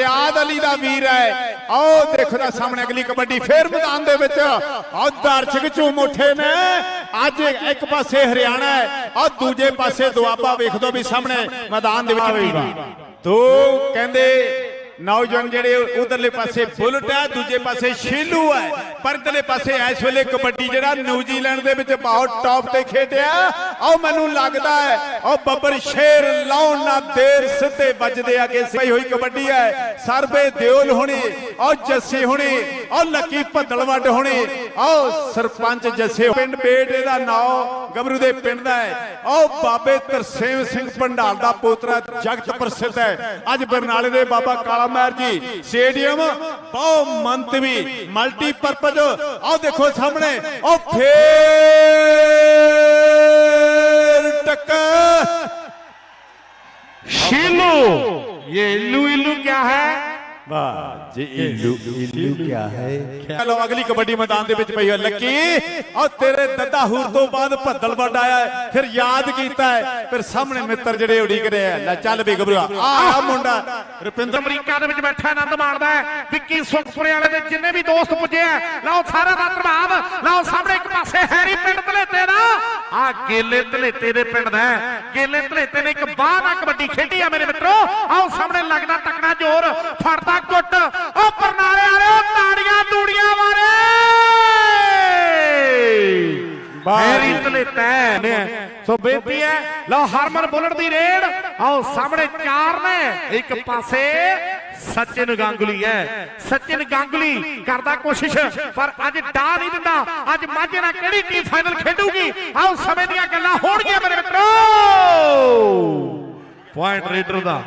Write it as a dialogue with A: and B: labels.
A: ਫਰਿਆਦ ਅਲੀ ਦਾ ਵੀਰ ਹੈ। ਆਓ ਦੇਖੋ ਦਾ ਸਾਹਮਣੇ ਅਗਲੀ ਕਬੱਡੀ ਫੇਰ ਮੈਦਾਨ ਦੇ ਵਿੱਚ। ਆਹ ਦਰਸ਼ਕ ਝੂਮ ਉੱਠੇ ਨੇ। ਅੱਜ ਇੱਕ ਪਾਸੇ ਹਰਿਆਣਾ ਹੈ ਆਹ ਦੂਜੇ ਪਾਸੇ ਦੁਆਬਾ ਵੇਖ ਦੋ ਵੀ ਸਾਹਮਣੇ ਮੈਦਾਨ ਦੇ ਵਿੱਚ ਤੋ ਕਹਿੰਦੇ ਨੌਜਵਾਨ ਜਿਹੜੇ ਉਧਰਲੇ ਪਾਸੇ ਬੁਲਟ ਹੈ ਦੂਜੇ ਪਾਸੇ ਸ਼ੀਲੂ ਹੈ। ਪਰ ਇਧਰਲੇ ਪਾਸੇ ਇਸ ਵੇਲੇ ਕਬੱਡੀ ਜਿਹੜਾ ਨਿਊਜ਼ੀਲੈਂਡ ਦੇ ਵਿੱਚ ਬਹੁਤ ਟੌਪ ਤੇ ਖੇਡਿਆ। ਆਓ ਮੈਨੂੰ ਲੱਗਦਾ ਹੈ ਉਹ ਬੱਬਰ ਸ਼ੇਰ ਲਾਉਣ ਨਾ ਦੇਰ ਸਿੱਧੇ ਵੱਜਦੇ ਅੱਗੇ ਸਹੀ ਹੋਈ ਕਬੱਡੀ ਹੈ, ਸਰਬੇ ਦਿਓਲ ਹੋਣੀ ਉਹ ਜੱਸੀ ਹੋਣੀ ਉਹ ਲੱਕੀ ਭੱਦਲਵੱਡ ਹੋਣੀ, ਆਓ ਸਰਪੰਚ ਜੱਸੇ ਪਿੰਡ ਬੇਟੇ ਦਾ ਨਾਂ ਗਬਰੂ ਦੇ ਪਿੰਡ ਦਾ ਹੈ। ਉਹ ਬਾਬੇ ਤਰਸੇਮ ਸਿੰਘ ਭੰਡਾਲ ਦਾ ਪੋਤਰਾ ਜਗਤ ਪ੍ਰਸਿੱਧ ਹੈ। ਅੱਜ ਬਰਨਾਲੇ ਦੇ ਬਾਬਾ ਕਾਲਾ ਮਹਿਰ ਜੀ, ਸਟੇਡੀਅਮ, ਬਹੁ ਮੰਤਵੀ ਮਲਟੀਪਰਪਸ ਆਓ ਦੇਖੋ ਸਾਹਮਣੇ ਉਹ ਫੇਰ
B: ये इल्लू इल्लू क्या है
A: ਵਾਹ ਜੀ ਇਲੂ ਇਲੂ ਕੀ ਹੈ ਚਲੋ ਅਗਲੀ ਕਬੱਡੀ ਮੈਦਾਨ ਦੇ ਵਿੱਚ ਪਈ ਹੋਈ ਲੱਕੀ ਔਰ ਤੇਰੇ ਦੱਦਾ ਹੂਰ ਤੋਂ ਬਾਅਦ ਭੱਦਲ ਵੱਡ ਆਇਆ ਹੈ, ਫਿਰ ਯਾਦ ਕੀਤਾ ਹੈ ਫਿਰ ਸਾਹਮਣੇ ਮਿੱਤਰ ਜਿਹੜੇ ਉਡੀਕ ਰਹੇ ਆ ਲੈ ਚੱਲ ਵੀ ਗੱਭਰੂ ਆ ਆ ਮੁੰਡਾ ਰੁਪਿੰਦਰ
B: ਅਮਰੀਕਾ ਦੇ ਵਿੱਚ ਬੈਠਾ ਆਨੰਦ ਮਾਣਦਾ ਹੈ ਵਿੱਕੀ ਸੁਖਪੁਰੇ ਵਾਲੇ ਦੇ ਜਿੰਨੇ ਵੀ ਦੋਸਤ ਪੁੱਜੇ ਆ ਲਓ ਸਾਰਾ ਦਾ ਪ੍ਰਭਾਵ ਲਓ ਸਾਹਮਣੇ ਇੱਕ ਪਾਸੇ ਹੈਰੀ ਪਿੰਡ ਧਲੇਤੇ ਦਾ ਆ ਗੇਲੇ ਧਲੇਤੇ ਦੇ ਪਿੰਡ ਦਾ। ਗੇਲੇ ਧਲੇਤੇ ਨੇ ਇੱਕ ਬਾਹ ਨਾਲ ਕਬੱਡੀ ਖੇਡੀ ਆ ਮੇਰੇ ਮਿੱਤਰੋ। ਆਓ ਸਾਹਮਣੇ ਲੱਗਦਾ ਤਕੜਾ ਜ਼ੋਰ। ਫੜਦਾ ਗੁੱਟ ਉਹ ਪਰਨਾਲੇ ਵਾਲਿਓ ਤਾੜੀਆਂ ਤੂੜੀਆਂ ਮਾਰੇ। ਹੈਰੀ ਧਲੇਤਾ ਨੇ ਸੋ ਬੇਨਤੀ ਹੈ ਲਓ ਹਰਮਨ ਬੁਲਟ ਦੀ ਰੇਡ। ਆਓ ਸਾਹਮਣੇ ਚਾਰ ਨੇ ਇੱਕ ਪਾਸੇ। ਸਚਿਨ ਗਾਂਗੁਲੀ ਹੈ। ਸਚਿਨ ਗਾਂਗੁਲੀ ਕਰਦਾ ਕੋਸ਼ਿਸ਼, ਪਰ ਅੱਜ ਡਾ ਨਹੀਂ ਦਿੰਦਾ। ਅੱਜ ਮਾਝੇ ਨਾਲ ਕਿਹੜੀ ਟੀਮ ਫਾਈਨਲ ਖੇਡੂਗੀ? ਆਓ ਸਮੇਂ ਦੀਆਂ ਗੱਲਾਂ ਹੋਣਗੀਆਂ ਮੇਰੇ ਮਿੱਤਰੋ। ਪੁਆਇੰਟ ਰੇਡਰ ਦਾ।